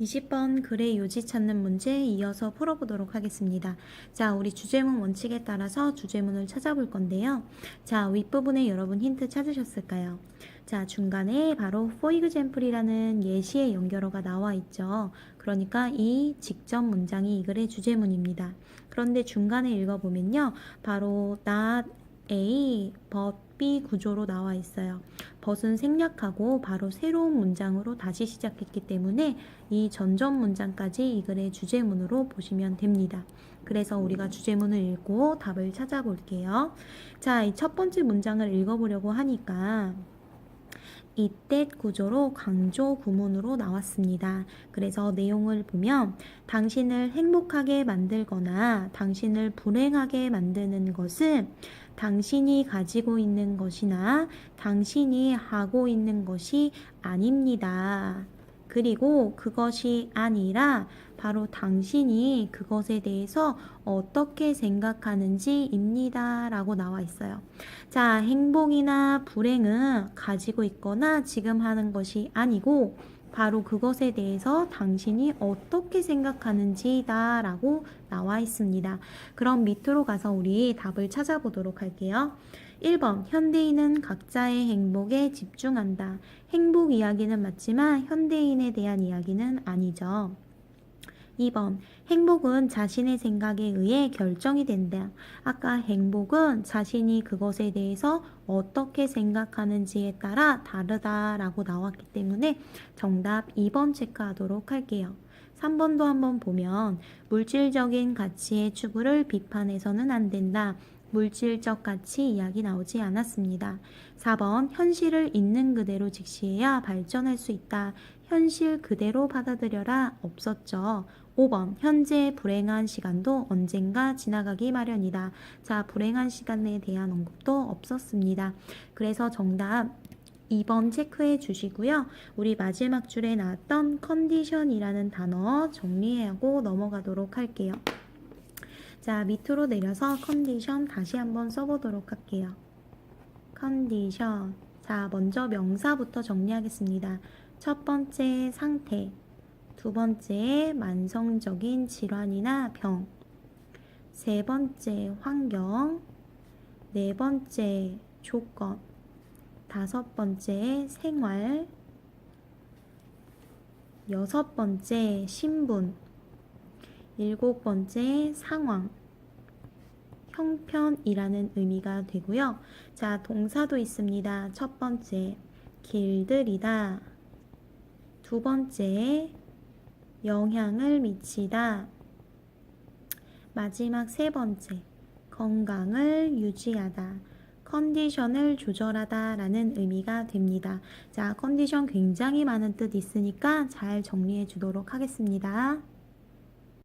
20번 글의 요지 찾는 문제 이어서 풀어보도록 하겠습니다. 자, 우리 주제문 원칙에 따라서 주제문을 찾아볼 건데요. 자, 윗부분에 여러분 힌트 찾으셨을까요? 자, 중간에 바로 for example이라는 예시의 연결어가 나와 있죠. 그러니까 이 직접 문장이 이 글의 주제문입니다. 그런데 중간에 읽어보면요. 바로 not A, but B 구조로 나와 있어요. 벗은 생략하고 바로 새로운 문장으로 다시 시작했기 때문에 이 전전 문장까지 이 글의 주제문으로 보시면 됩니다. 그래서 우리가 주제문을 읽고 답을 찾아볼게요. 자, 이 첫 번째 문장을 읽어보려고 하니까 이때 구조로 강조 구문으로 나왔습니다. 그래서 내용을 보면 당신을 행복하게 만들거나 당신을 불행하게 만드는 것은 당신이 가지고 있는 것이나 당신이 하고 있는 것이 아닙니다. 그리고 그것이 아니라 바로 당신이 그것에 대해서 어떻게 생각하는지입니다. 라고 나와 있어요. 자, 행복이나 불행은 가지고 있거나 지금 하는 것이 아니고 바로 그것에 대해서 당신이 어떻게 생각하는지다 라고 나와 있습니다. 그럼 밑으로 가서 우리 답을 찾아보도록 할게요. 1번, 현대인은 각자의 행복에 집중한다. 행복 이야기는 맞지만 현대인에 대한 이야기는 아니죠. 2번, 행복은 자신의 생각에 의해 결정이 된다. 아까 행복은 자신이 그것에 대해서 어떻게 생각하는지에 따라 다르다라고 나왔기 때문에 정답 2번 체크하도록 할게요. 3번도 한번 보면 물질적인 가치의 추구를 비판해서는 안 된다. 물질적 가치 이야기 나오지 않았습니다. 4번 현실을 있는 그대로 직시해야 발전할 수 있다. 현실 그대로 받아들여라 없었죠. 5번 현재 불행한 시간도 언젠가 지나가기 마련이다. 자, 불행한 시간에 대한 언급도 없었습니다. 그래서 정답 2번 체크해 주시고요. 우리 마지막 줄에 나왔던 컨디션이라는 단어 정리하고 넘어가도록 할게요. 자, 밑으로 내려서 컨디션 다시 한번 써보도록 할게요. 컨디션. 자, 먼저 명사부터 정리하겠습니다. 첫 번째 상태. 두 번째 만성적인 질환이나 병. 세 번째 환경. 네 번째 조건. 다섯 번째 생활. 여섯 번째 신분. 일곱 번째 상황. 형편이라는 의미가 되고요. 자, 동사도 있습니다. 첫 번째, 길들이다. 두 번째, 영향을 미치다. 마지막 세 번째, 건강을 유지하다. 컨디션을 조절하다 라는 의미가 됩니다. 자, 컨디션 굉장히 많은 뜻 있으니까 잘 정리해 주도록 하겠습니다.